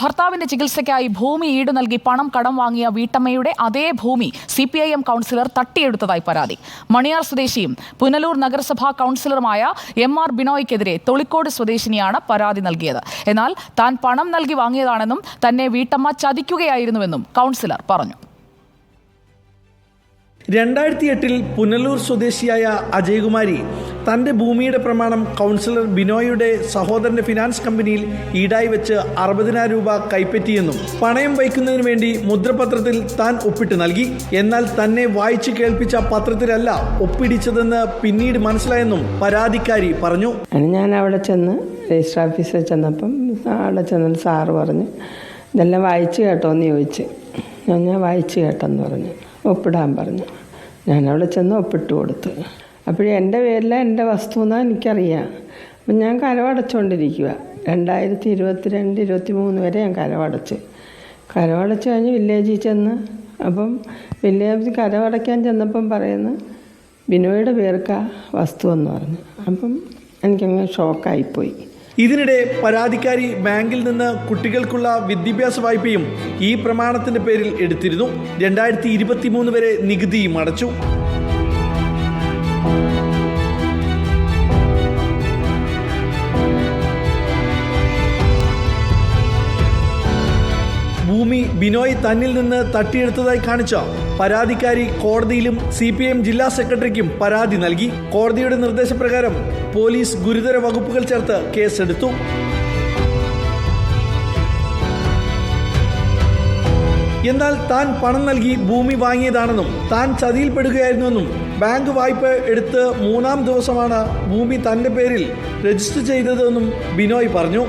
ഭർത്താവിന്റെ ചികിത്സയ്ക്കായി ഭൂമി ഈട് നൽകി പണം കടം വാങ്ങിയ വീട്ടമ്മയുടെ അതേ ഭൂമി C P I M councillor തട്ടിയെടുത്തതായി പരാതി. മണിയാർ സ്വദേശിയും പുനലൂർ നഗരസഭാ കൗൺസിലറുമായ എം ആർ ബിനോയ്ക്കെതിരെ തൊളിക്കോട് സ്വദേശിനിയാണ് പരാതി നൽകിയത്. എന്നാൽ താൻ പണം നൽകി വാങ്ങിയതാണെന്നും തന്നെ വീട്ടമ്മ ചതിക്കുകയായിരുന്നുവെന്നും കൗൺസിലർ പറഞ്ഞു. രണ്ടായിരത്തി എട്ടിൽ പുനലൂർ സ്വദേശിയായ അജയകുമാരി തന്റെ ഭൂമിയുടെ പ്രമാണം കൗൺസിലർ ബിനോയുടെ സഹോദരന്റെ ഫിനാൻസ് കമ്പനിയിൽ ഈടായി വെച്ച് അറുപതിനായിരം രൂപ കൈപ്പറ്റിയെന്നും പണയം വയ്ക്കുന്നതിന് വേണ്ടി മുദ്രപത്രത്തിൽ താൻ ഒപ്പിട്ട് നൽകി. എന്നാൽ തന്നെ വായിച്ചു കേൾപ്പിച്ച പത്രത്തിലല്ല ഒപ്പിടിച്ചതെന്ന് പിന്നീട് മനസ്സിലായെന്നും പരാതിക്കാരി പറഞ്ഞു. ഞാൻ അവിടെ ചെന്ന് രജിസ്റ്റർ ഓഫീസിൽ ചെന്നപ്പം അവിടെ ചെന്നിട്ട് സാറ് പറഞ്ഞു ഇതെല്ലാം വായിച്ച് കേട്ടോന്ന് ചോദിച്ച്. ഞാൻ വായിച്ച് കേട്ടെന്ന് പറഞ്ഞു. ഒപ്പിടാൻ പറഞ്ഞു. ഞാൻ അവിടെ ചെന്ന് ഒപ്പിട്ട് കൊടുത്തു. അപ്പോഴും എന്റെ പേരില എന്റെ വസ്തു എന്നാണ് എനിക്കറിയാം. അപ്പം ഞാൻ കരവടച്ചുകൊണ്ടിരിക്കുക രണ്ടായിരത്തി ഇരുപത്തിരണ്ട് ഇരുപത്തി മൂന്ന് വരെ ഞാൻ കരവടച്ച്. കരവടച്ച് കഴിഞ്ഞ് വില്ലേജിൽ ചെന്ന് അപ്പം വില്ലേജ് കരവടയ്ക്കാൻ ചെന്നപ്പം പറയുന്നു ബിനോയുടെ പേർക്കാ വസ്തു എന്ന് പറഞ്ഞു. അപ്പം എനിക്കങ്ങ് ഷോക്കായിപ്പോയി. ഇതിനിടെ പരാതിക്കാരി ബാങ്കിൽ നിന്ന് കുട്ടികൾക്കുള്ള വിദ്യാഭ്യാസ വായ്പയും ഈ പ്രമാണത്തിന്റെ പേരിൽ എടുത്തിരുന്നു. രണ്ടായിരത്തി വരെ നികുതിയും അടച്ചു. ബിനോയ് തന്നിൽ നിന്ന് തട്ടിയെടുത്തതായി കാണിച്ച പരാതിക്കാരി കോടതിയിലും സി പി എം ജില്ലാ സെക്രട്ടറിക്കും പരാതി നൽകി. കോടതിയുടെ നിർദ്ദേശപ്രകാരം പോലീസ് ഗുരുതര വകുപ്പുകൾ ചേർത്ത് കേസെടുത്തു. എന്നാൽ താൻ പണം നൽകി ഭൂമി വാങ്ങിയതാണെന്നും താൻ ചതിയിൽപ്പെടുകയായിരുന്നുവെന്നും ബാങ്ക് വായ്പ എടുത്ത് മൂന്നാം ദിവസമാണ് ഭൂമി തന്റെ പേരിൽ രജിസ്റ്റർ ചെയ്തതെന്നും ബിനോയ് പറഞ്ഞു.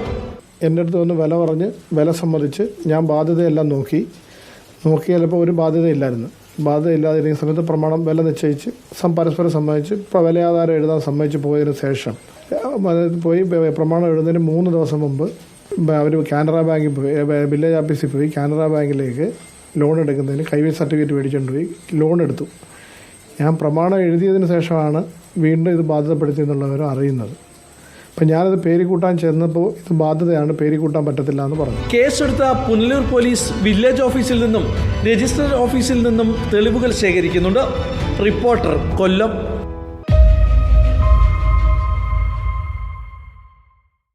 എന്റെ അടുത്ത് വന്ന് വില പറഞ്ഞ് വില സമ്മതിച്ച് ഞാൻ ബാധ്യതയെല്ലാം നോക്കി. നോക്കി ചിലപ്പോൾ ഒരു ബാധ്യതയില്ലായിരുന്നു. ബാധ്യതയില്ലാതിരിക്കുന്ന സമയത്ത് പ്രമാണം വില നിശ്ചയിച്ച് പരസ്പരം സമ്മതിച്ച് ഇപ്പോൾ വിലയാധാരം എഴുതാൻ സമ്മതിച്ച് പോയതിന് ശേഷം പോയി പ്രമാണം എഴുതുന്നതിന് മൂന്ന് ദിവസം മുമ്പ് അവർ കാനറ ബാങ്കിൽ പോയി വില്ലേജ് ഓഫീസിൽ പോയി കാനറ ബാങ്കിലേക്ക് ലോൺ എടുക്കുന്നതിന് കൈവശ സർട്ടിഫിക്കറ്റ് മേടിച്ചുകൊണ്ട് പോയി ലോൺ എടുത്തു. ഞാൻ പ്രമാണം എഴുതിയതിന് ശേഷമാണ് വീണ്ടും ഇത് ബാധ്യതപ്പെടുത്തിയെന്നുള്ളവർ അറിയുന്നത്. അപ്പം ഞാനത് പേര് കൂട്ടാൻ ചെന്നപ്പോൾ ഇത് ബാധ്യതയാണ് പേര് കൂട്ടാൻ പറ്റത്തില്ല എന്ന് പറഞ്ഞു. കേസെടുത്ത പുനലൂർ പോലീസ് വില്ലേജ് ഓഫീസിൽ നിന്നും രജിസ്റ്റർ ഓഫീസിൽ നിന്നും തെളിവുകൾ ശേഖരിക്കുന്നുണ്ട്. റിപ്പോർട്ടർ കൊല്ലം